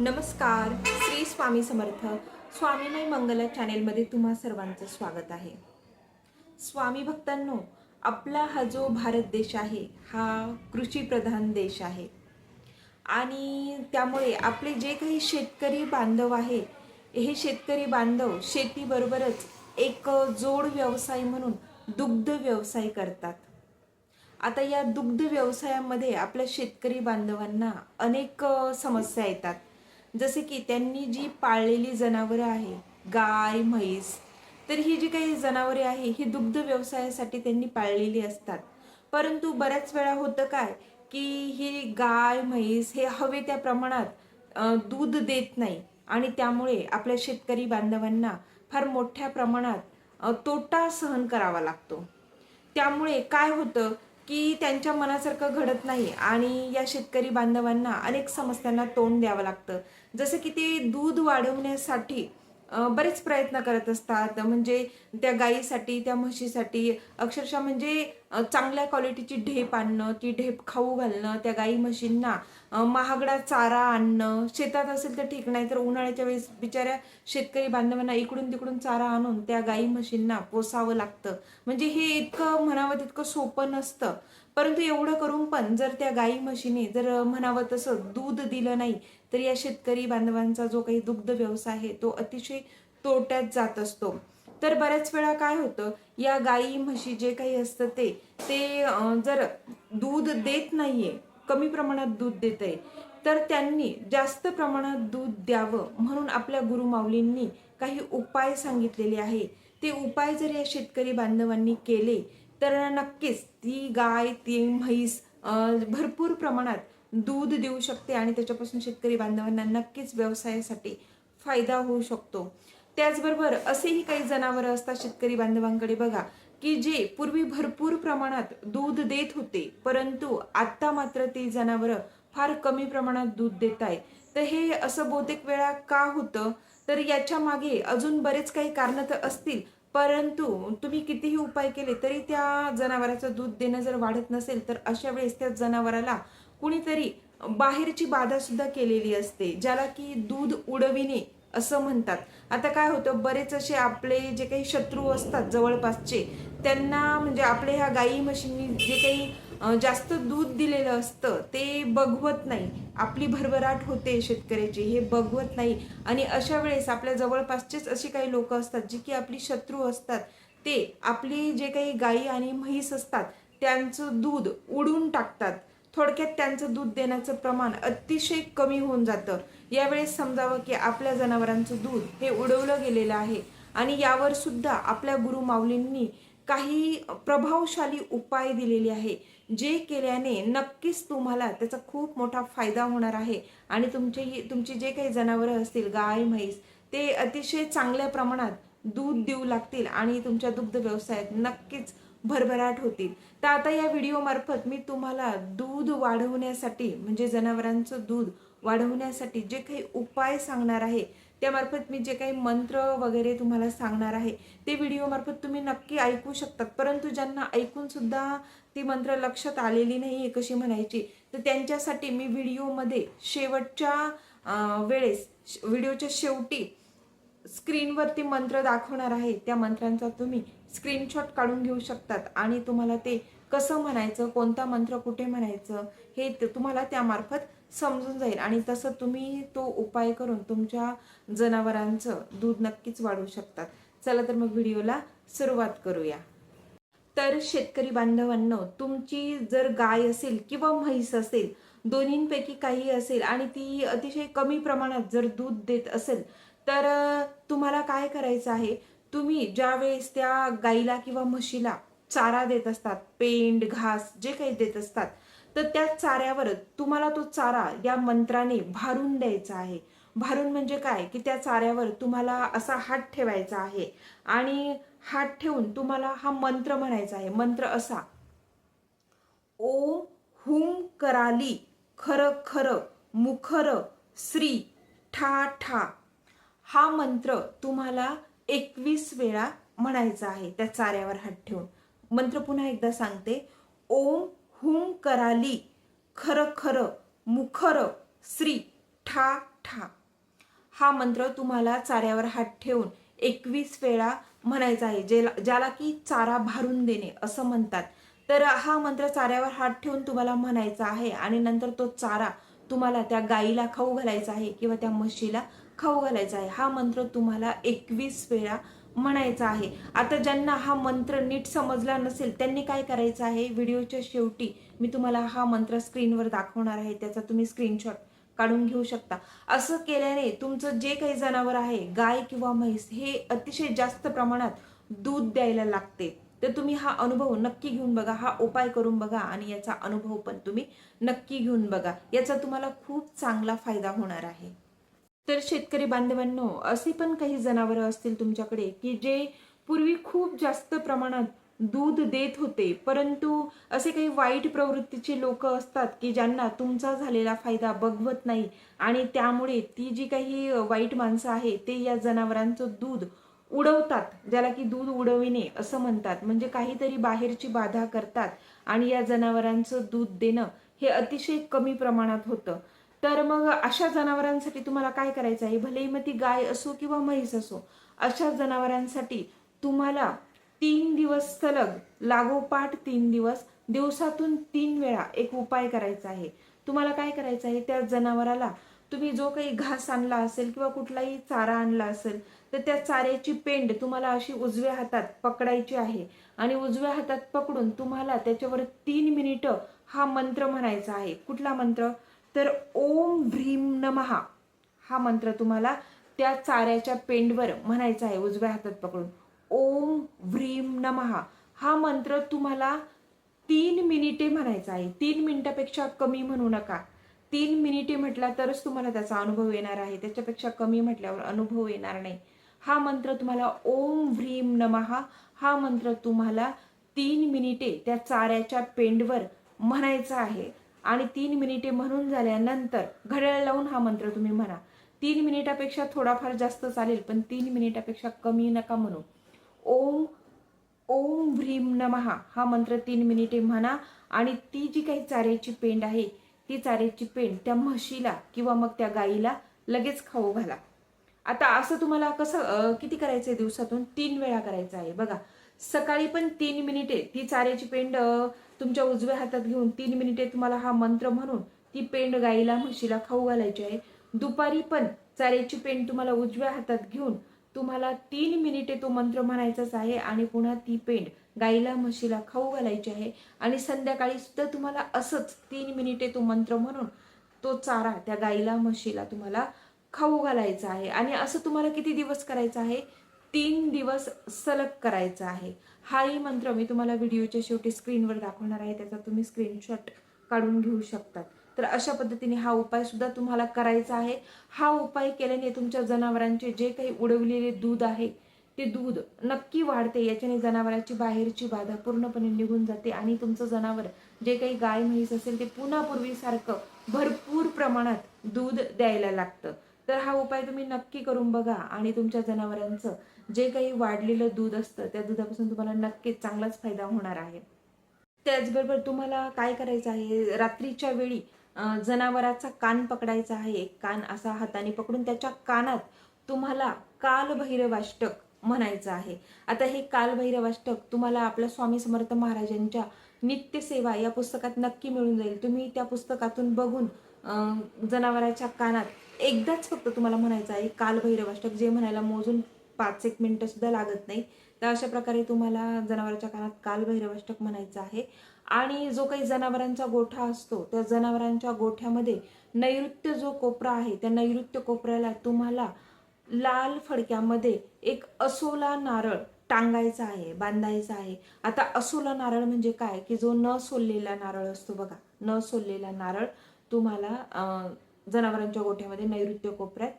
नमस्कार श्री स्वामी समर्थ स्वामीमय मंगल चॅनेलमध्ये तुम्हा सर्वांचं स्वागत आहे. स्वामी भक्तांनो आपला हा जो भारत देश आहे हा कृषीप्रधान देश आहे. आणि त्यामुळे आपले जे काही शेतकरी बांधव आहे हे शेतकरी बांधव शेतीबरोबरच एक जोड व्यवसाय म्हणून दुग्ध व्यवसाय करतात. आता या दुग्ध व्यवसायामध्ये आपल्या शेतकरी बांधवांना अनेक समस्या येतात. जसे की त्यांनी जी पाळलेली जनावरं आहे गाय म्हैस तर ही जी काही जनावरे आहे ही दुग्ध व्यवसायासाठी त्यांनी पाळलेली असतात. परंतु बऱ्याच वेळा होतं काय की ही गाय म्हैस हे हवे त्या प्रमाणात दूध देत नाही आणि त्यामुळे आपल्या शेतकरी बांधवांना फार मोठ्या प्रमाणात तोटा सहन करावा लागतो. त्यामुळे काय होतं की त्यांच्या मनासारखं घडत नाही आणि या शेतकरी बांधवांना अनेक समस्यांना तोंड द्यावं लागतं. जसं की ते दूध वाढवण्यासाठी बरेच प्रयत्न करत असतात. म्हणजे त्या गाईसाठी त्या म्हशीसाठी अक्षरशः म्हणजे चांगल्या क्वालिटीची ढेप आणणं ती ढेप खाऊ घालणं त्या गाई म्हशींना महागडा चारा आणणं शेतात असेल तर ठीक नाही तर उन्हाळ्याच्या वेळेस बिचाऱ्या शेतकरी बांधवांना इकडून तिकडून चारा आणून त्या गाई म्हशींना पोसावं लागतं. म्हणजे हे इतकं म्हणावं तितकं सोपं नसतं. परंतु एवढं करून पण जर त्या गाई म्हशीने जर म्हणावं तसं दूध दिलं नाही तर या शेतकरी बांधवांचा जो काही दुग्ध व्यवसाय आहे तो अतिशय तोट्यात जात असतो. तर बऱ्याच वेळा काय होतं या गाई म्हशी जे काही असतं ते ते जर दूध देत नाहीये कमी प्रमाणात दूध देत आहे तर त्यांनी जास्त प्रमाणात दूध द्यावं म्हणून आपल्या गुरुमाऊलींनी काही उपाय सांगितलेले आहे. ते उपाय जर या शेतकरी बांधवांनी केले तर नक्कीच ती गाय ती म्हैस भरपूर प्रमाणात दूध देऊ शकते आणि त्याच्यापासून शेतकरी बांधवांना नक्कीच व्यवसायासाठी फायदा होऊ शकतो. त्याचबरोबर असेही काही जनावरं असतात शेतकरी बांधवांकडे बघा की जे पूर्वी भरपूर प्रमाणात दूध देत होते परंतु आत्ता मात्र ती जनावरं फार कमी प्रमाणात दूध देत आहे तर हे असं बहुतेक वेळा का होतं? तर याच्या मागे अजून बरेच काही कारणं तर असतील परंतु तुम्ही कितीही उपाय केले तरी त्या जनावराचं दूध देणं जर वाढत नसेल तर अशा वेळेस त्या जनावराला कुणीतरी बाहेरची बाधा सुद्धा केलेली असते ज्याला की दूध उडविणे. असं म्हणतात. आता काय होतं बरेच असे आपले जे काही शत्रू असतात जवळपासचे त्यांना म्हणजे आपल्या ह्या गाई म्हशींनी जे काही जास्त दूध दिलेलं असतं ते बघवत नाही. आपली भरभराट होते शेतकऱ्याची हे बघवत नाही. आणि अशा वेळेस आपल्या जवळपासचेच अशी काही लोक असतात जे की आपली शत्रू असतात ते आपली जे काही गाई आणि म्हैस असतात त्यांचं दूध उडून टाकतात. थोडक्यात त्यांचं दूध देण्याचं प्रमाण अतिशय कमी होऊन जातं. यावेळेस समजावं की आपल्या जनावरांचं दूध हे उडवलं गेलेलं आहे आणि यावर सुद्धा आपल्या गुरु माऊलींनी काही प्रभावशाली उपाय दिलेले आहे जे केल्याने नक्कीच तुम्हाला त्याचा खूप मोठा फायदा होणार आहे. आणि तुमचे तुमची जे काही जनावरं असतील गाय म्हैस ते अतिशय चांगल्या प्रमाणात दूध देऊ लागतील आणि तुमच्या दुग्ध व्यवसायात नक्कीच भरभराट होतील. तर आता या व्हिडिओमार्फत मी तुम्हाला दूध वाढवण्यासाठी म्हणजे जनावरांचं दूध वाढवण्यासाठी जे काही उपाय सांगणार आहे त्यामार्फत मी जे काही मंत्र वगैरे तुम्हाला सांगणार आहे ते व्हिडिओमार्फत तुम्ही नक्की ऐकू शकतात. परंतु ज्यांना ऐकूनसुद्धा ती मंत्र लक्षात आलेली नाही आहे कशी म्हणायची तर त्यांच्यासाठी मी व्हिडिओमध्ये शेवटच्या वेळेस व्हिडिओच्या शेवटी स्क्रीनवरती मंत्र दाखवणार आहे. त्या मंत्रांचा तुम्ही स्क्रीनशॉट काढून घेऊ शकतात आणि तुम्हाला ते कसं म्हणायचं कोणता मंत्र कुठे म्हणायचं हे तुम्हाला त्यामार्फत समजून जाईल. आणि तसं तुम्ही तो उपाय करून तुमच्या जनावरांचं दूध नक्कीच वाढवू शकतात. चला तर मग व्हिडिओला सुरुवात करूया. तर शेतकरी बांधवांनो तुमची जर गाय असेल किंवा म्हैस असेल दोन्हींपैकी काही असेल आणि ती अतिशय कमी प्रमाणात जर दूध देत असेल तर तुम्हाला काय करायचं आहे? तुम्ही ज्या वेळेस त्या गाईला किंवा म्हशीला चारा देत असतात पेंड घास जे काही देत असतात तर त्या चाऱ्यावर तुम्हाला तो चारा या मंत्राने भारून द्यायचा आहे. भारून म्हणजे काय? की त्या चाऱ्यावर तुम्हाला असा हात ठेवायचा आहे. आणि हात ठेवून तुम्हाला हा मंत्र म्हणायचा आहे. मंत्र असा. ओ हुम कराली खर खर मुखर श्री ठा ठा. हा मंत्र तुम्हाला एकवीस वेळा म्हणायचा आहे त्या चाऱ्यावर हात ठेवून. मंत्र पुन्हा एकदा सांगते. ओम हुं कराली खर खर मुखर श्री ठा ठा. हा मंत्र तुम्हाला चाऱ्यावर हात ठेवून एकवीस वेळा म्हणायचा आहे जे ज्याला की चारा भारून देणे असं म्हणतात. तर हा मंत्र चाऱ्यावर हात ठेवून तुम्हाला म्हणायचा आहे आणि नंतर तो चारा तुम्हाला त्या गाईला खाऊ घालायचा आहे किंवा त्या म्हशीला खाऊ घालायचा आहे. हा मंत्र तुम्हाला एकवीस वेळा म्हणायचा आहे. आता ज्यांना हा मंत्र नीट समजला नसेल त्यांनी काय करायचं आहे? व्हिडिओच्या शेवटी मी तुम्हाला हा मंत्र स्क्रीनवर दाखवणार आहे. त्याचा तुम्ही स्क्रीनशॉट काढून घेऊ शकता. असं केल्याने तुमचं जे काही जनावर आहे गाय किंवा म्हैस हे अतिशय जास्त प्रमाणात दूध द्यायला लागते. तर तुम्ही हा अनुभव नक्की घेऊन बघा. हा उपाय करून बघा आणि याचा अनुभव पण तुम्ही नक्की घेऊन बघा. याचा तुम्हाला खूप चांगला फायदा होणार आहे. तर शेतकरी बांधवांनो असे पण काही जनावरं असतील तुमच्याकडे की जे पूर्वी खूप जास्त प्रमाणात दूध देत होते परंतु असे काही वाईट प्रवृत्तीचे लोक असतात की ज्यांना तुमचा झालेला फायदा बघवत नाही आणि त्यामुळे ती जी काही वाईट माणसं आहे ते या जनावरांचं दूध उडवतात ज्याला की दूध उडविणे असं म्हणतात. म्हणजे काहीतरी बाहेरची बाधा करतात आणि या जनावरांचं दूध देणं हे अतिशय कमी प्रमाणात होतं. तर मग अशा जनावरांसाठी तुम्हाला काय करायचं आहे? भलेही मग ती गाय असो किंवा म्हैस असो अशा जनावरांसाठी तुम्हाला तीन दिवस सलग लागोपाठ तीन दिवस दिवसातून तीन वेळा एक उपाय करायचा आहे. तुम्हाला काय करायचं आहे? त्या जनावराला तुम्ही जो काही घास आणला असेल किंवा कुठलाही चारा आणला असेल तर त्या चाऱ्याची पेंड तुम्हाला अशी उजव्या हातात पकडायची आहे आणि उजव्या हातात पकडून तुम्हाला त्याच्यावर तीन मिनिटं हा मंत्र म्हणायचा आहे. कुठला मंत्र? तर ओम भ्रीम नमहा हा मंत्र तुम्हाला त्या चाऱ्याच्या पेंडवर म्हणायचा आहे उजव्या हातात पकडून. ओम व्रीम नमहा हा मंत्र तुम्हाला तीन मिनिटे म्हणायचा आहे. तीन मिनिटापेक्षा कमी म्हणू नका. तीन मिनिटे म्हटला तरच तुम्हाला त्याचा अनुभव येणार आहे. त्याच्यापेक्षा कमी म्हटल्यावर अनुभव येणार नाही. हा मंत्र तुम्हाला ओम व्रीम नमहा हा मंत्र तुम्हाला तीन मिनिटे त्या चाऱ्याच्या पेंडवर म्हणायचा आहे. आणि तीन मिनिटे म्हणून झाल्यानंतर घड्याळ लावून हा मंत्र तुम्ही म्हणा. तीन मिनिटापेक्षा थोडाफार जास्त चालेल पण तीन मिनिटापेक्षा कमी नका म्हणू. ओम ओम भ्रीम नमहा हा मंत्र तीन मिनिटे म्हणा. आणि ती जी काही चाऱ्याची पेंड आहे ती चाऱ्याची पेंड त्या म्हशीला किंवा मग त्या गाईला लगेच खाऊ घाला. आता असं तुम्हाला कसं किती करायचं आहे दिवसातून? तीन वेळा करायचं आहे. बघा सकाळी पण तीन मिनिटे ती चाऱ्याची पेंड तुमच्या उजव्या हातात घेऊन तीन मिनिटे तुम्हाला हा मंत्र म्हणून ती पेंड गाईला म्हशीला खाऊ घालायची आहे. दुपारी पण चाऱ्याची पेंड तुम्हाला उजव्या हातात घेऊन तुम्हाला तीन मिनिटे तो मंत्र म्हणायचाच आहे आणि पुन्हा ती पेंड गाईला म्हशीला खाऊ घालायची आहे. आणि संध्याकाळी सुद्धा तुम्हाला असंच तीन मिनिटे तो मंत्र म्हणून तो चारा त्या गाईला म्हशीला तुम्हाला खाऊ घालायचा आहे. आणि असं तुम्हाला किती दिवस करायचं आहे? तीन दिवस सलग करायचा आहे. हाही मंत्र मी तुम्हाला व्हिडिओच्या शेवटी स्क्रीनवर दाखवणार आहे. त्याचा तुम्ही स्क्रीनशॉट काढून घेऊ शकतात. तर अशा पद्धतीने हा उपाय सुद्धा तुम्हाला करायचा आहे. हा उपाय केल्याने तुमच्या जनावरांचे जे काही उडवलेले दूध आहे ते दूध नक्की वाढते. याच्याने जनावरांची बाहेरची बाधा पूर्णपणे निघून जाते आणि तुमचं जनावर जे काही गाय म्हैस असेल ते पुन्हा पूर्वीसारखं भरपूर प्रमाणात दूध द्यायला लागतं. तर हा उपाय तुम्ही नक्की करून बघा आणि तुमच्या जनावरांचं जे काही वाढलेलं दूध असतं त्या दुधापासून तुम्हाला नक्कीच चांगलाच फायदा होणार आहे. त्याचबरोबर तुम्हाला काय करायचं आहे? रात्रीच्या वेळी जनावराचा कान पकडायचा आहे. एक कान असा हाताने पकडून त्याच्या कानात तुम्हाला कालभैरवाष्टक म्हणायचं आहे. आता हे कालभैरवाष्टक तुम्हाला आपल्या स्वामी समर्थ महाराजांच्या नित्यसेवा या पुस्तकात नक्की मिळून जाईल. तुम्ही त्या पुस्तकातून बघून जनावराच्या कानात एकदाच फक्त तुम्हाला म्हणायचं आहे कालभैरवाष्टक जे म्हणायला मोजून पाच एक मिनटंसुद्धा लागत नाही. तर अशा प्रकारे तुम्हाला जनावराच्या कानात कालभैरवाष्टक म्हणायचं आहे. आणि जो काही जनावरांचा गोठा असतो त्या जनावरांच्या गोठ्यामध्ये नैऋत्य जो कोपरा आहे त्या नैऋत्य कोपऱ्याला तुम्हाला लाल फडक्यामध्ये एक असोला नारळ टांगायचा आहे बांधायचा आहे. आता असोला नारळ म्हणजे काय? की जो न सोललेला नारळ असतो बघा न सोललेला नारळ तुम्हाला जनावरांच्या गोठ्यामध्ये नैऋत्य कोपऱ्यात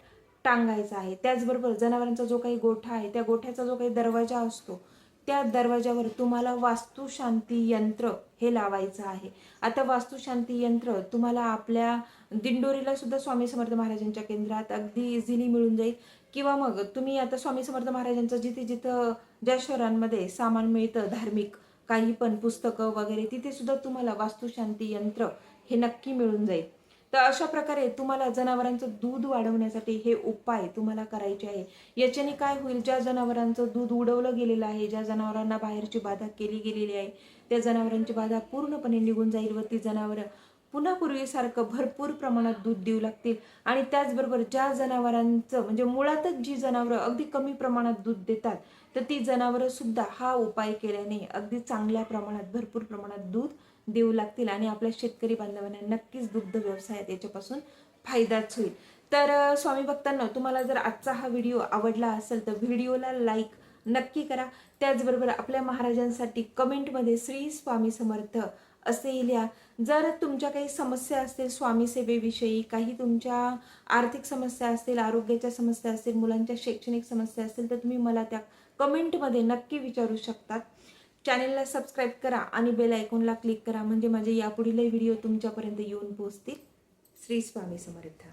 टांगायचा आहे. त्याचबरोबर जनावरांचा जो काही गोठा आहे त्या गोठ्याचा जो काही दरवाजा असतो त्या दरवाजावर तुम्हाला वास्तुशांती यंत्र हे लावायचं आहे. आता वास्तुशांती यंत्र तुम्हाला आपल्या दिंडोरीला सुद्धा स्वामी समर्थ महाराजांच्या केंद्रात अगदी इझिली मिळून जाईल. किंवा मग तुम्ही आता स्वामी समर्थ महाराजांचं जिथे जिथं ज्या शहरांमध्ये सामान मिळतं धार्मिक काही पण पुस्तकं वगैरे तिथे सुद्धा तुम्हाला वास्तुशांती यंत्र हे नक्की मिळून जाईल. तर अशा प्रकारे तुम्हाला जनावरांचं दूध वाढवण्यासाठी हे उपाय तुम्हाला करायचे आहे. याच्याने काय होईल ज्या जनावरांचं दूध उडवलं गेलेलं आहे ज्या जनावरांना बाहेरची बाधा केली गेलेली आहे त्या जनावरांची बाधा पूर्णपणे निघून जाईल व ती जनावरं पुन्हा पूर्वीसारखं भरपूर प्रमाणात दूध देऊ लागतील. आणि त्याचबरोबर ज्या जनावरांचं म्हणजे मुळातच जी जनावरं अगदी कमी प्रमाणात दूध देतात तर ती जनावरं सुद्धा हा उपाय केल्याने अगदी चांगल्या प्रमाणात भरपूर प्रमाणात दूध देऊ लागतील आणि आपल्या शेतकरी बांधवांना नक्कीच दुग्ध व्यवसायात याच्यापासून फायदाच होईल. तर स्वामी भक्तांना तुम्हाला जर आजचा हा व्हिडिओ आवडला असेल तर व्हिडिओला लाईक नक्की करा. त्याचबरोबर आपल्या महाराजांसाठी कमेंटमध्ये श्री स्वामी समर्थ असे लिहा. जर तुमच्या काही समस्या असतील स्वामी सेवेविषयी काही तुमच्या आर्थिक समस्या असतील आरोग्याच्या समस्या असतील मुलांच्या शैक्षणिक समस्या असतील तर तुम्ही मला त्या कमेंटमध्ये नक्की विचारू शकतात. चॅनेलला सबस्क्राईब करा आणि बेल आयकॉनला क्लिक करा म्हणजे माझे यापुढीलही व्हिडिओ तुमच्यापर्यंत येऊन पोहोचतील. श्री स्वामी समर्थ.